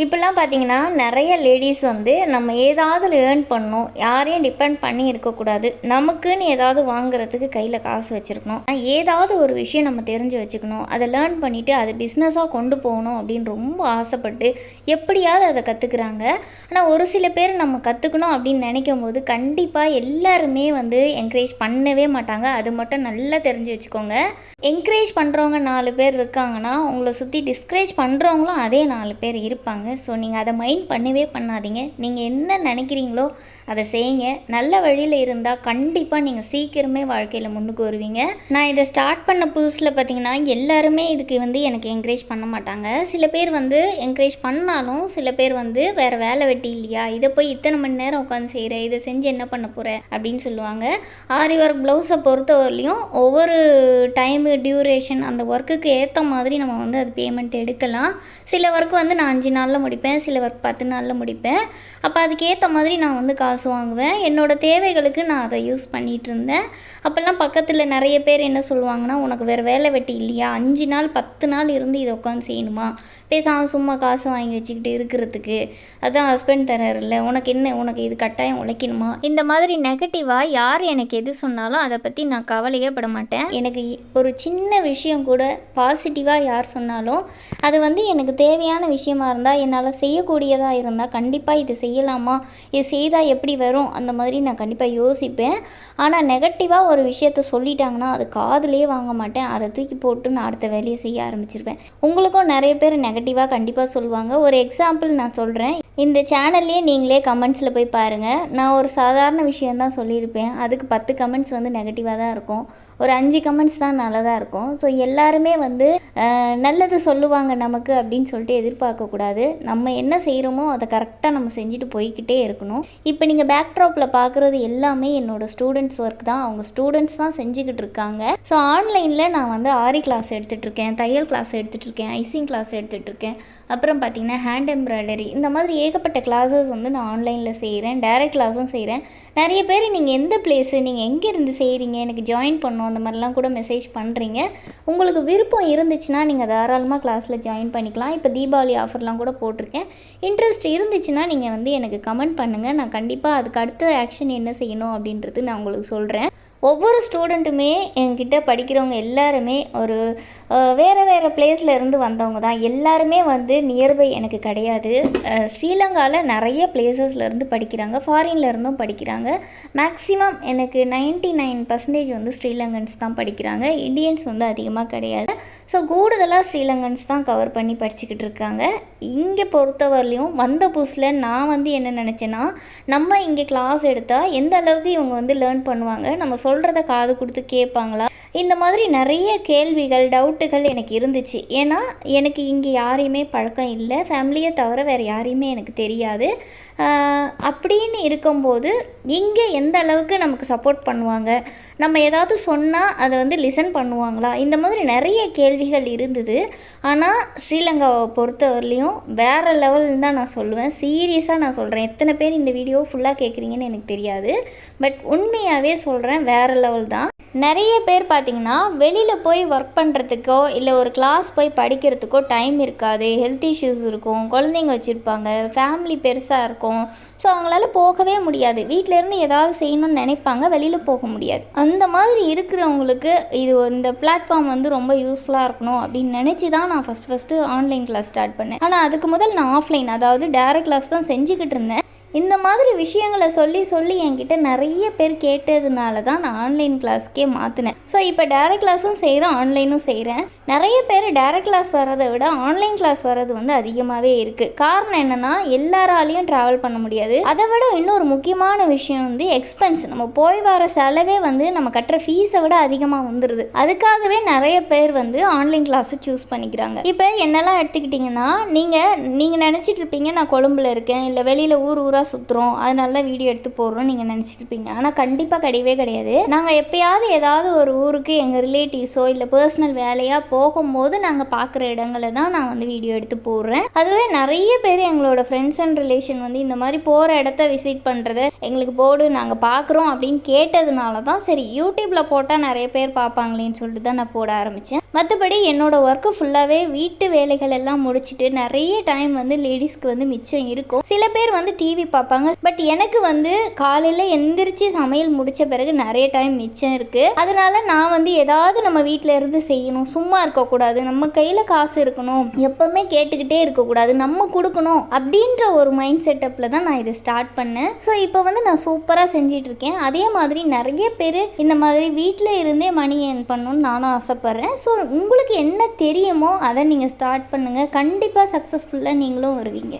இப்போல்லாம் பார்த்தீங்கன்னா நிறைய லேடிஸ் வந்து நம்ம ஏதாவது ஏர்ன் பண்ணணும் யாரையும் டிபெண்ட் பண்ணி இருக்கக்கூடாது. நமக்குன்னு ஏதாவது வாங்குறதுக்கு கையில் காசு வச்சுருக்கணும். ஏதாவது ஒரு விஷயம் நம்ம தெரிஞ்சு வச்சுக்கணும். அதை லேர்ன் பண்ணிவிட்டு அதை பிஸ்னஸாக கொண்டு போகணும் அப்படின்னு ரொம்ப ஆசைப்பட்டு எப்படியாவது அதை கற்றுக்குறாங்க ஆனால் ஒரு சில பேர் நம்ம கற்றுக்கணும் அப்படின்னு நினைக்கும் போது கண்டிப்பாக எல்லாருமே வந்து என்கரேஜ் பண்ணவே மாட்டாங்க. அது மட்டும் நல்லா தெரிஞ்சு வச்சுக்கோங்க. என்கரேஜ் பண்ணுறவங்க நாலு பேர் இருக்காங்கன்னா உங்களை சுற்றி டிஸ்கரேஜ் பண்ணுறவங்களும் அதே நாலு பேர் இருப்பாங்க. ஸோ நீங்கள் அதை மைண்ட் பண்ணவே பண்ணாதீங்க. நீங்கள் என்ன நினைக்கிறீங்களோ அதை செய்யுங்க. நல்ல வழியில் இருந்தால் கண்டிப்பாக நீங்கள் சீக்கிரமே வாழ்க்கையில் முன்னுக்கு வருவீங்க. நான் இதை ஸ்டார்ட் பண்ண புதுசில் பார்த்தீங்கன்னா எல்லாருமே இதுக்கு வந்து எனக்கு என்கரேஜ் பண்ண மாட்டாங்க. சில பேர் வந்து என்கரேஜ் பண்ணாலும் சில பேர் வந்து வேறு வேலை வெட்டி இல்லையா? இதை போய் இத்தனை மணி நேரம் உட்காந்து செய்கிற இதை செஞ்சு என்ன பண்ண போகிற அப்படின்னு சொல்லுவாங்க. ஆரி ஒர்க் ப்ளவுஸை பொறுத்தவரையிலையும் ஒவ்வொரு டைமு டியூரேஷன் அந்த ஒர்க்குக்கு ஏற்ற மாதிரி நம்ம வந்து அது பேமெண்ட் எடுக்கலாம். சில ஒர்க் வந்து நான் அஞ்சு நாளில் முடிப்பேன் சில ஒர்க் பத்து நாளில் முடிப்பேன். அப்போ அதுக்கேற்ற மாதிரி நான் வந்து காசு வாங்குவேன். என்னோடய தேவைகளுக்கு நான் அதை யூஸ் பண்ணிகிட்டு இருந்தேன். அப்போல்லாம் பக்கத்தில் நிறைய பேர் என்ன சொல்லுவாங்கன்னா உனக்கு வேறு வேலை வெட்டி இல்லையா? அஞ்சு நாள் பத்து நாள் இருந்து இதை உட்காந்து செய்யணுமா? பேசாமல் சும்மா காசு வாங்கி வச்சுக்கிட்டு இருக்கிறதுக்கு. அதுதான் ஹஸ்பண்ட் தராருல்ல உனக்கு என்ன? உனக்கு இது கட்டாயம் உழைக்கணுமா? இந்த மாதிரி நெகட்டிவாக யார் எனக்கு எது சொன்னாலும் அதை பற்றி நான் கவலையே பட மாட்டேன். எனக்கு ஒரு சின்ன விஷயம் கூட பாசிட்டிவாக யார் சொன்னாலும் அது வந்து எனக்கு தேவையான விஷயமா இருந்தால் என்னால் செய்யக்கூடியதாக இருந்தால் கண்டிப்பாக இது செய்யலாமா? இது செய்தால் எப்படி வரும்? அந்த மாதிரி நான் கண்டிப்பாக யோசிப்பேன். ஆனால் நெகட்டிவாக ஒரு விஷயத்த சொல்லிட்டாங்கன்னா அது காதுலேயே வாங்க மாட்டேன். அதை தூக்கி போட்டு நான் அடுத்த வேலையை செய்ய ஆரம்பிச்சிருவேன். உங்களுக்கும் நிறைய பேர் நெகட்டிவாக கண்டிப்பாக சொல்லுவாங்க. ஒரு எக்ஸாம்பிள் நான் சொல்கிறேன் இந்த சேனல்லையே நீங்களே கமெண்ட்ஸில் போய் பாருங்கள் நான் ஒரு சாதாரண விஷயந்தான் சொல்லியிருப்பேன். அதுக்கு பத்து கமெண்ட்ஸ் வந்து நெகட்டிவாக தான் இருக்கும். ஒரு அஞ்சு கமெண்ட்ஸ் தான் நல்லதாக இருக்கும். ஸோ எல்லாருமே வந்து நல்லது சொல்லுவாங்க நமக்கு அப்படின்னு சொல்லிட்டு எதிர்பார்க்கக்கூடாது நம்ம என்ன செய்கிறோமோ அதை கரெக்டாக நம்ம செஞ்சுட்டு போய்க்கிட்டே இருக்கணும். இப்போ நீங்கள் பேக்ட்ராப்பில் பார்க்குறது எல்லாமே என்னோட ஸ்டூடெண்ட்ஸ் ஒர்க் தான். அவங்க ஸ்டூடெண்ட்ஸ் தான் செஞ்சுக்கிட்டு இருக்காங்க. ஸோ ஆன்லைனில் நான் வந்து ஆரி கிளாஸ் எடுத்துகிட்டு இருக்கேன் தையல் கிளாஸ் எடுத்துகிட்டு இருக்கேன் ஐசிங் கிளாஸ் எடுத்துகிட்ருக்கேன் அப்புறம் பார்த்திங்கன்னா ஹேண்ட் எம்ப்ராய்டரி இந்த மாதிரி ஏகப்பட்ட கிளாஸஸ் வந்து நான் ஆன்லைனில் செய்கிறேன் டைரக்ட் கிளாஸும் செய்கிறேன் நிறைய பேர் நீங்கள் எந்த பிளேஸு நீங்கள் எங்கே இருந்து செய்கிறீங்க எனக்கு ஜாயின் பண்ணணும் அந்த மாதிரிலாம் கூட மெசேஜ் பண்ணுறீங்க உங்களுக்கு விருப்பம் இருந்துச்சுன்னா நீங்கள் தாராளமாக கிளாஸில் ஜாயின் பண்ணிக்கலாம். இப்போ தீபாவளி ஆஃபர்லாம் கூட போட்டிருக்கேன். இன்ட்ரெஸ்ட் இருந்துச்சுன்னா நீங்கள் வந்து எனக்கு கமெண்ட் பண்ணுங்கள் நான் கண்டிப்பாக அதுக்கு அடுத்த ஆக்ஷன் என்ன செய்யணும் அப்படின்றது நான் உங்களுக்கு சொல்கிறேன் ஒவ்வொரு ஸ்டூடெண்ட்டுமே என்கிட்ட படிக்கிறவங்க எல்லாருமே ஒரு வேறு வேறு பிளேஸில் இருந்து வந்தவங்க தான். எல்லாருமே வந்து நியர்பை எனக்கு கிடையாது. ஸ்ரீலங்காவில் நிறைய பிளேசஸில் இருந்து படிக்கிறாங்க. ஃபாரின்ல இருந்தும் படிக்கிறாங்க. மேக்ஸிமம் எனக்கு 99% நைன் பர்சன்டேஜ் வந்து ஸ்ரீலங்கன்ஸ் தான் படிக்கிறாங்க. இந்தியன்ஸ் வந்து அதிகமாக கிடையாது. ஸோ கூடுதலாக ஸ்ரீலங்கன்ஸ் தான் கவர் பண்ணி படிச்சுக்கிட்டு இருக்காங்க. இங்கே பொறுத்தவரையிலையும் வந்த புதுசில் நான் வந்து என்ன நினச்சேன்னா நம்ம இங்கே கிளாஸ் எடுத்தால் எந்த அளவுக்கு இவங்க வந்து லேர்ன் பண்ணுவாங்க? நம்ம சொல்கிறத காது கொடுத்து கேட்பாங்களா? இந்த மாதிரி நிறைய கேள்விகள் டவுட்டுகள் எனக்கு இருந்துச்சு. ஏன்னா எனக்கு இங்கே யாரையுமே பழக்கம் இல்லை. ஃபேமிலியை தவிர வேறு யாரையுமே எனக்கு தெரியாது. அப்படின்னு இருக்கும்போது இங்கே எந்த அளவுக்கு நமக்கு சப்போர்ட் பண்ணுவாங்க? நம்ம ஏதாவது சொன்னால் அதை வந்து லிசன் பண்ணுவாங்களா? இந்த மாதிரி நிறைய கேள்விகள் இருந்தது. ஆனால் ஸ்ரீலங்காவை பொறுத்தவரையிலையும் வேறு லெவல்னு தான் நான் சொல்லுவேன். சீரியஸாக நான் சொல்கிறேன் எத்தனை பேர் இந்த வீடியோ ஃபுல்லாக கேட்குறீங்கன்னு எனக்கு தெரியாது. பட் உண்மையாகவே சொல்கிறேன் வேறு லெவல் தான். நிறைய பேர் பார்த்திங்கன்னா வெளியில் போய் ஒர்க் பண்ணுறதுக்கோ இல்லை ஒரு கிளாஸ் போய் படிக்கிறதுக்கோ டைம் இருக்காது. ஹெல்த் இஷ்யூஸ் இருக்கும். குழந்தைங்க வச்சுருப்பாங்க. ஃபேமிலி பெருசாக இருக்கும். ஸோ அவங்களால போகவே முடியாது. வீட்டிலேருந்து இருந்து ஏதாவது செய்யணும்னு நினைப்பாங்க. வெளியில் போக முடியாது. அந்த மாதிரி இருக்கிறவங்களுக்கு இது இந்த பிளாட்ஃபார்ம் வந்து ரொம்ப யூஸ்ஃபுல்லாக இருக்கணும் அப்படின்னு நினச்சி தான் நான் first first online class start பண்ணேன். ஆனால் அதுக்கு முதல் நான் ஆஃப்லைன் அதாவது டேரக்ட் கிளாஸ் தான் செஞ்சுக்கிட்டு இருந்தேன். இந்த மாதிரி விஷயங்களை சொல்லி சொல்லி என்கிட்ட நிறைய பேர் கேட்டதுனால தான் நான் ஆன்லைன் கிளாஸ்க்கே மாற்றினேன் ஸோ இப்போ டேரக்ட் கிளாஸும் செய்கிறேன் ஆன்லைனும் செய்கிறேன் நிறைய பேர் டேரக்ட் கிளாஸ் வர்றதை விட ஆன்லைன் கிளாஸ் வர்றது வந்து அதிகமாகவே இருக்குது காரணம் என்னென்னா எல்லாராலையும் ட்ராவல் பண்ண முடியாது. அதை விட இன்னொரு முக்கியமான விஷயம் வந்து எக்ஸ்பென்ஸ் நம்ம போய் வர செலவே வந்து நம்ம கட்டுற ஃபீஸை விட அதிகமாக வந்துடுது அதுக்காகவே நிறைய பேர் வந்து ஆன்லைன் கிளாஸை சூஸ் பண்ணிக்கிறாங்க. இப்போ என்னெல்லாம் எடுத்துக்கிட்டிங்கன்னா நீங்கள் நீங்கள் நினச்சிட்டு இருப்பீங்க நான் கொழும்புல இருக்கேன் இல்லை வெளியில் ஊர் ஊராக ஊராக சுற்றுறோம் அதனால தான் வீடியோ எடுத்து போடுறோம் நீங்கள் நினச்சிட்டு இருப்பீங்க ஆனால் கண்டிப்பாக கிடையவே கிடையாது. நாங்கள் எப்பயாவது ஏதாவது ஒரு ஊருக்கு எங்கள் ரிலேட்டிவ்ஸோ இல்லை பர்சனல் வேலையாக போகும்போது நாங்கள் பார்க்குற இடங்களை தான் நான் வந்து வீடியோ எடுத்து போடுறேன். அதுவே நிறைய பேர் எங்களோட ஃப்ரெண்ட்ஸ் அண்ட் ரிலேஷன் வந்து இந்த மாதிரி போகிற இடத்த விசிட் பண்ணுறத எங்களுக்கு போடு நாங்கள் பார்க்குறோம் அப்படின்னு கேட்டதுனால தான் சரி யூடியூப்பில் போட்டால் நிறைய பேர் பார்ப்பாங்களேன்னு சொல்லிட்டு தான் நான் போட ஆரம்பித்தேன் மற்றபடி என்னோட ஒர்க்கு ஃபுல்லாகவே வீட்டு வேலைகள் எல்லாம் முடிச்சுட்டு நிறைய டைம் வந்து லேடிஸ்க்கு வந்து மிச்சம் இருக்கும். சில பேர் வந்து டிவி பார்ப்பாங்க. பட் எனக்கு வந்து காலையில் எந்திரிச்சு சமையல் முடித்த பிறகு நிறைய டைம் மிச்சம் இருக்குது அதனால நான் வந்து ஏதாவது நம்ம வீட்டில் இருந்து செய்யணும். சும்மா இருக்கக்கூடாது. நம்ம கையில் காசு இருக்கணும். எப்போவுமே கேட்டுக்கிட்டே இருக்கக்கூடாது. நம்ம கொடுக்கணும் அப்படின்ற ஒரு மைண்ட் செட்டப்பில் தான் நான் இதை ஸ்டார்ட் பண்ணேன். ஸோ இப்போ வந்து நான் சூப்பராக செஞ்சிட்டு இருக்கேன். அதே மாதிரி நிறைய பேர் இந்த மாதிரி வீட்டில் இருந்தே மணி ஏர்ன் பண்ணணும்னு நானும் ஆசைப்பட்றேன். ஸோ உங்களுக்கு என்ன தெரியுமோ அதை நீங்கள் ஸ்டார்ட் பண்ணுங்கள் கண்டிப்பாக சக்ஸஸ்ஃபுல்லாக நீங்களும் வருவீங்க.